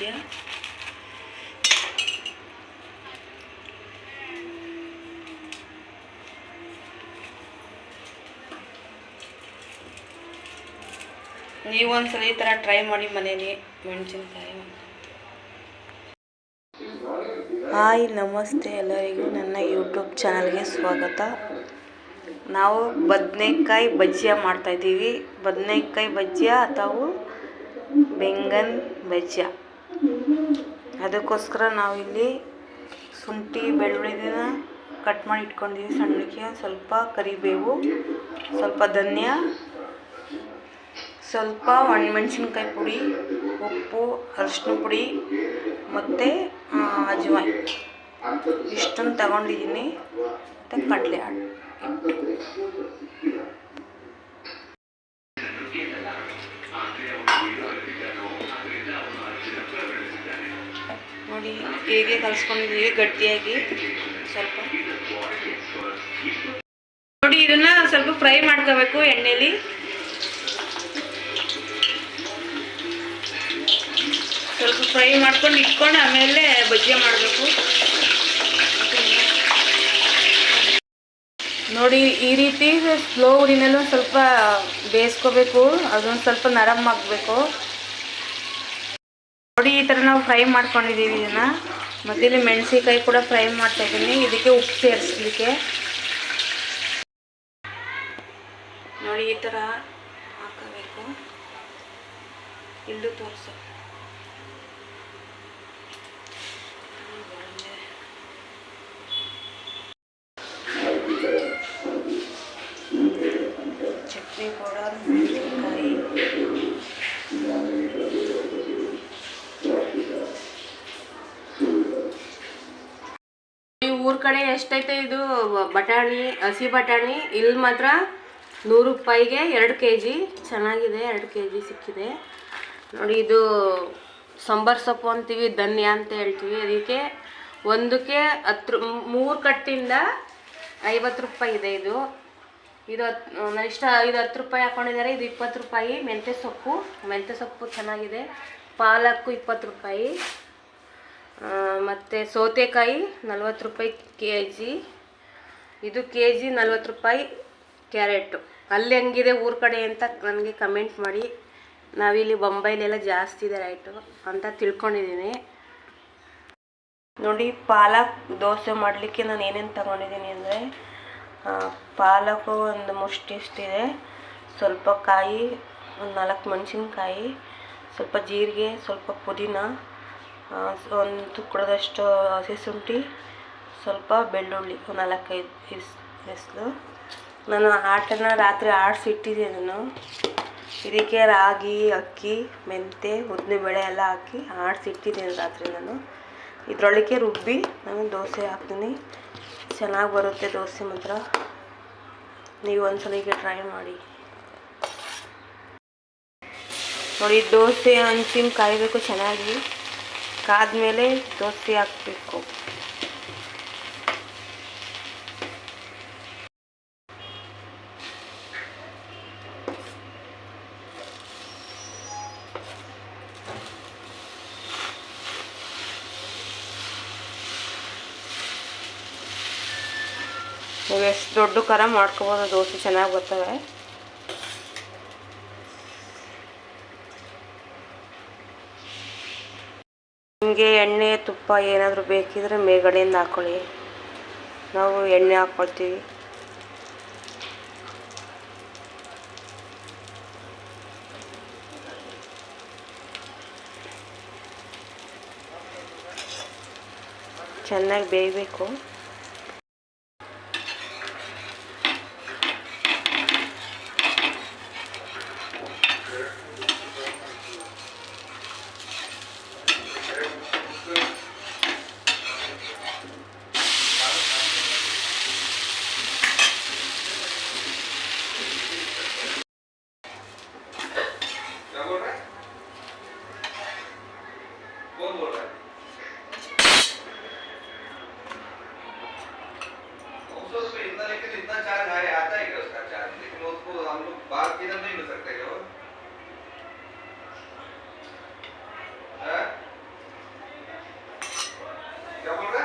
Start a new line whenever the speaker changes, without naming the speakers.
ನೀವು ಒಂದ್ಸಲ ಈ ಥರ ಟ್ರೈ ಮಾಡಿ ಮನೇಲಿ ಮೆಣಸಿನ್ಕಾಯಿ. ಹಾಯ್, ನಮಸ್ತೆ ಎಲ್ಲರಿಗೂ. ನನ್ನ ಯೂಟ್ಯೂಬ್ ಚಾನಲ್ಗೆ ಸ್ವಾಗತ. ನಾವು ಬದನೆಕಾಯಿ ಬಜ್ಜಿಯ ಮಾಡ್ತಾಯಿದ್ದೀವಿ ಬದನೆಕಾಯಿ ಬಜ್ಜಿಯ ಅಥವಾ ಬೆಂಗನ್ ಬಜ್ಜಿಯ. ಅದಕ್ಕೋಸ್ಕರ ನಾವಿಲ್ಲಿ ಶುಂಠಿ ಬೆಳ್ಳುಳ್ಳಿನ ಕಟ್ ಮಾಡಿ ಇಟ್ಕೊಂಡಿದ್ದೀವಿ ಸಣ್ಣಕ್ಕೆ. ಸ್ವಲ್ಪ ಕರಿಬೇವು, ಸ್ವಲ್ಪ ಧನ್ಯ, ಸ್ವಲ್ಪ ಒಣಮೆಣ್ಸಿನ್ಕಾಯಿ ಪುಡಿ, ಉಪ್ಪು ಅರಿಶಿನ ಪುಡಿ ಮತ್ತು ಅಜ್ವಾಯ್. ಇಷ್ಟನ್ನು ತಗೊಂಡಿದ್ದೀನಿ. ಮತ್ತು ಕಡಲೆ ಹಿಟ್ಟು ಹೇಗೆ ಕಲಿಸ್ಕೊಂಡಿದ್ದೀವಿ ಗಟ್ಟಿಯಾಗಿ. ಸ್ವಲ್ಪ. ನೋಡಿ, ಇದನ್ನ ಸ್ವಲ್ಪ ಫ್ರೈ ಮಾಡ್ಕೋಬೇಕು ಎಣ್ಣೆಲಿ. ಸ್ವಲ್ಪ ಫ್ರೈ ಮಾಡ್ಕೊಂಡು ಇಟ್ಕೊಂಡು ಆಮೇಲೆ ಬಜ್ಜಿ ಮಾಡಬೇಕು. ನೋಡಿ, ಈ ರೀತಿ ಸ್ಲೋ ಉರಿನಲ್ಲೂ ಸ್ವಲ್ಪ ಬೇಯಿಸ್ಕೋಬೇಕು, ಅದೊಂದು ಸ್ವಲ್ಪ ನರಮ್ ಆಗಬೇಕು. ನೋಡಿ, ಈ ಥರ ನಾವು ಫ್ರೈ ಮಾಡ್ಕೊಂಡಿದ್ದೀವಿ ಇದನ್ನು. ಮತ್ತು ಇಲ್ಲಿ ಮೆಣಸಿನ್ಕಾಯಿ ಕೂಡ ಫ್ರೈ ಮಾಡ್ತಾ ಇದ್ದೀನಿ. ಇದಕ್ಕೆ ಉಪ್ಪು ಸೇರಿಸ್ಲಿಕ್ಕೆ. ನೋಡಿ ಈ ಥರ ಹಾಕಬೇಕು. ಇಲ್ಲೂ ತೋರಿಸು. ಊರ ಕಡೆ ಎಷ್ಟೈತೆ ಇದು ಬಟಾಣಿ, ಹಸಿ ಬಟಾಣಿ ಇಲ್ಲಿ ಮಾತ್ರ ನೂರು ರೂಪಾಯಿಗೆ ಎರಡು ಕೆ ಜಿ ಚೆನ್ನಾಗಿದೆ, ಎರಡು ಕೆ ಜಿ ಸಿಕ್ಕಿದೆ. ನೋಡಿ, ಇದು ಸಾಂಬಾರು ಸೊಪ್ಪು ಅಂತೀವಿ, ಧನ್ಯ ಅಂತ ಹೇಳ್ತೀವಿ. ಅದಕ್ಕೆ ಒಂದಕ್ಕೆ ಹತ್ತು ಮೂರು ಕಟ್ಟಿಂದ ಐವತ್ತು ರೂಪಾಯಿ ಇದೆ ಇದು. ಇದು ಹತ್ತು ಇಷ್ಟ ಇದು ಹತ್ತು ರೂಪಾಯಿ ಹಾಕೊಂಡಿದ್ದಾರೆ. ಇದು ಇಪ್ಪತ್ತು ರೂಪಾಯಿ ಮೆಂತ್ಯ ಸೊಪ್ಪು. ಮೆಂತ್ಯ ಸೊಪ್ಪು ಚೆನ್ನಾಗಿದೆ. ಪಾಲಕ್ಕು ಇಪ್ಪತ್ತು ರೂಪಾಯಿ. ಮತ್ತು ಸೌತೆಕಾಯಿ ನಲ್ವತ್ತು ರೂಪಾಯಿ ಕೆ ಜಿ ಇದು ಕೆ ಜಿ ನಲ್ವತ್ತು ರೂಪಾಯಿ ಕ್ಯಾರೆಟು. ಅಲ್ಲಿ ಹೆಂಗಿದೆ ಊರ ಕಡೆ ಅಂತ ನನಗೆ ಕಮೆಂಟ್ ಮಾಡಿ. ನಾವಿಲ್ಲಿ ಬೊಂಬೈಲೆಲ್ಲ ಜಾಸ್ತಿ ಇದೆ ರೈಟು ಅಂತ ತಿಳ್ಕೊಂಡಿದ್ದೀನಿ. ನೋಡಿ, ಪಾಲಕ್ ದೋಸೆ ಮಾಡಲಿಕ್ಕೆ ನಾನು ಏನೇನು ತಗೊಂಡಿದ್ದೀನಿ ಅಂದರೆ ಪಾಲಕು ಒಂದು ಮುಷ್ಟಿಷ್ಟಿದೆ ಸ್ವಲ್ಪ ಕಾಯಿ, ಒಂದು ನಾಲ್ಕು ಮೆಣಸಿನ್ಕಾಯಿ, ಸ್ವಲ್ಪ ಜೀರಿಗೆ, ಸ್ವಲ್ಪ ಪುದೀನ ಒಂದು ತುಕ್ಕಡದಷ್ಟು ಹಸಿ ಶುಂಠಿ ಸ್ವಲ್ಪ ಬೆಳ್ಳುಳ್ಳಿ, ಒಂದು ನಾಲ್ಕೈದು ಇಸ್ ನಾನು ಆಟನ ರಾತ್ರಿ ಆಡಿಸಿಟ್ಟಿದ್ದೀನಿ ನಾನು. ಇದಕ್ಕೆ ರಾಗಿ, ಅಕ್ಕಿ ಮೆಂತೆ ಉದ್ದಿನಬೇಳೆ ಎಲ್ಲ ಹಾಕಿ ಆಡಿಸಿಟ್ಟಿದ್ದೀನಿ ರಾತ್ರಿ ನಾನು. ಇದರೊಳಗೆ ರುಬ್ಬಿ ನಾನು ದೋಸೆ ಹಾಕ್ತೀನಿ. ಚೆನ್ನಾಗಿ ಬರುತ್ತೆ ದೋಸೆ ಮಾತ್ರ. ನೀವು ಒಂದ್ಸಲ ಹೀಗೆ ಟ್ರೈ ಮಾಡಿ. ನೋಡಿ, ದೋಸೆ, ಹಂಚಿನ ಕಾಯಬೇಕು ಚೆನ್ನಾಗಿ. ಕಾದ್ಮೇಲೆ ದೋಸೆ ಹಾಕಬೇಕು. ನೀವು ಎಷ್ಟು ದೊಡ್ಡ ಖರ ಮಾಡ್ಕೊಬೋದು ದೋಸೆ ಚೆನ್ನಾಗಿ ಬರ್ತವೆ. ನಿಮಗೆ ಎಣ್ಣೆ ತುಪ್ಪ ಏನಾದರೂ ಬೇಕಿದ್ರೆ ಮೇಗಡೆಯಿಂದ ಹಾಕ್ಕೊಳ್ಳಿ ನಾವು ಎಣ್ಣೆ ಹಾಕ್ಕೊಳ್ತೀವಿ ಚೆನ್ನಾಗಿ ಬೇಯಬೇಕು.
बात किधर नहीं हो सकते क्या
वो क्या बोल रहे